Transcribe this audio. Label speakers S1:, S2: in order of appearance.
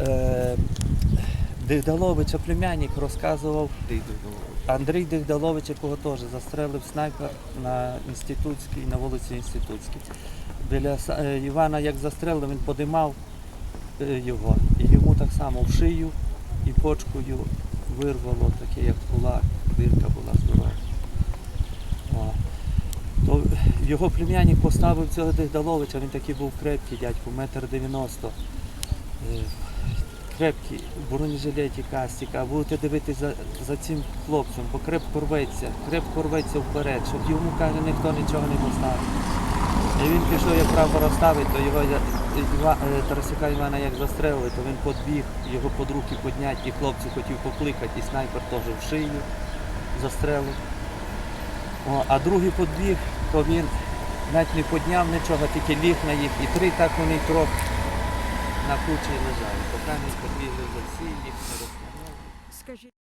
S1: Е, Дигдаловича племянник розказував Андрій Дигдалович, якого теж застрелив снайпер на інститутській, на вулиці Інститутській. Біля е, Івана як застрелив, він подимав е, його. І йому так само в шию і почкою вирвало таке, як кулак, дирка була здорова. То його племянник поставив цього Дигдаловича, він такий був крепкий дядько, метр дев'яносто. Крепкий, в бронежилеті кастіка, будете дивитися за, за цим хлопцем, бо крепко рветься, крепко рветься вперед, щоб йому каже, ніхто нічого не поставив. І він пішов, як прапор розставить, то його Іва- е, Тарасюка Івана як застрелили, то він підбіг, його під руки підняти, і хлопці хотів покликати, і снайпер теж в шию застрелив. О, а другий підбіг, то він навіть не підняв нічого, тільки ліг на їх, і три так вони трьох на кучі лежали. Поки не потрібно за всі, їх не.
S2: Скажіть.